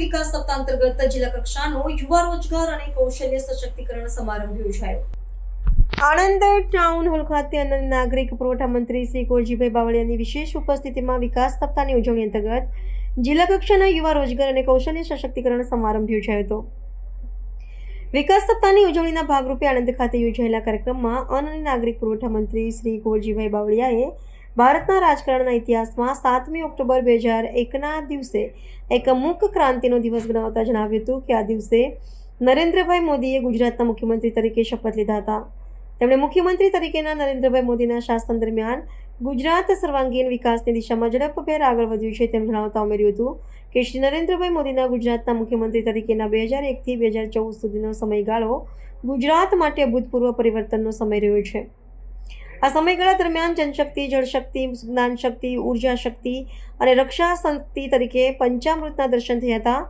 વિકાસ સપ્તાહ અંતર્ગત જિલ્લા કક્ષાનો યુવા રોજગાર અને કૌશલ્ય સશક્તિકરણ સમારંભ યોજાયો. આણંદ ટાઉન હોલ ખાતે અન્ન અને નાગરિક પુરવઠા મંત્રી શ્રી કોરજીભાઈ બાવળિયાની વિશેષ ઉપસ્થિતિમાં વિકાસ સપ્તાહની ઉજવણી અંતર્ગત જિલ્લા કક્ષાના યુવા રોજગાર અને કૌશલ્ય સશક્તિકરણ સમારંભ યોજાયો હતો. વિકાસ સપ્તાહની ઉજવણીના ભાગરૂપે આણંદ ખાતે યોજાયેલા કાર્યક્રમમાં અન્ન અને નાગરિક પુરવઠા મંત્રી શ્રી કુંવરજીભાઈ બાવળિયાએ ભારતના રાજકારણના ઇતિહાસમાં સાતમી ઓક્ટોબર બે હજાર એકના દિવસે એક મૂક ક્રાંતિનો દિવસ ગણાવતા જણાવ્યું હતું કે આ દિવસે નરેન્દ્રભાઈ મોદીએ ગુજરાતના મુખ્યમંત્રી તરીકે શપથ લીધા હતા. તેમણે મુખ્યમંત્રી તરીકેના નરેન્દ્રભાઈ મોદીના શાસન દરમિયાન ગુજરાત સર્વાંગીણ વિકાસની દિશામાં ઝડપભેર આગળ વધ્યું છે તેમ જણાવતા ઉમેર્યું હતું કે શ્રી નરેન્દ્રભાઈ મોદીના ગુજરાતના મુખ્યમંત્રી તરીકેના બે હજાર એકથી બે હજાર ચૌદ સુધીનો સમયગાળો ગુજરાત માટે અભૂતપૂર્વ પરિવર્તનનો સમય રહ્યો છે. આ સમયગાળા દરમિયાન જનશક્તિ, જળશક્તિ જ્ઞાન શક્તિ ઊર્જા શક્તિ અને રક્ષા શક્તિ તરીકે પંચામૃતના દર્શન થયા હતા.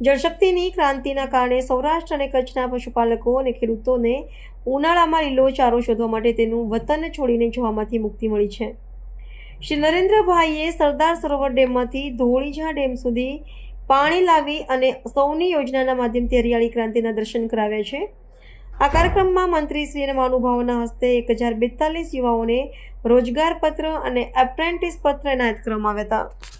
જળશક્તિની ક્રાંતિના કારણે સૌરાષ્ટ્ર અને કચ્છના પશુપાલકો અને ખેડૂતોને ઉનાળામાં લીલો ચારો શોધવા માટે તેનું વતન છોડીને જવામાંથી મુક્તિ મળી છે. શ્રી નરેન્દ્રભાઈએ સરદાર સરોવર ડેમમાંથી ધોળીજા ડેમ સુધી પાણી લાવી અને સૌની યોજનાના માધ્યમથી હરિયાળી ક્રાંતિના દર્શન કરાવ્યા છે. આ કાર્યક્રમમાં મંત્રીશ્રીના મહાનુભાવોના હસ્તે એક હજાર બેતાલીસ યુવાઓને રોજગાર પત્ર અને એપ્રેન્ટિસ પત્ર એનાયત કરવામાં આવ્યા હતા.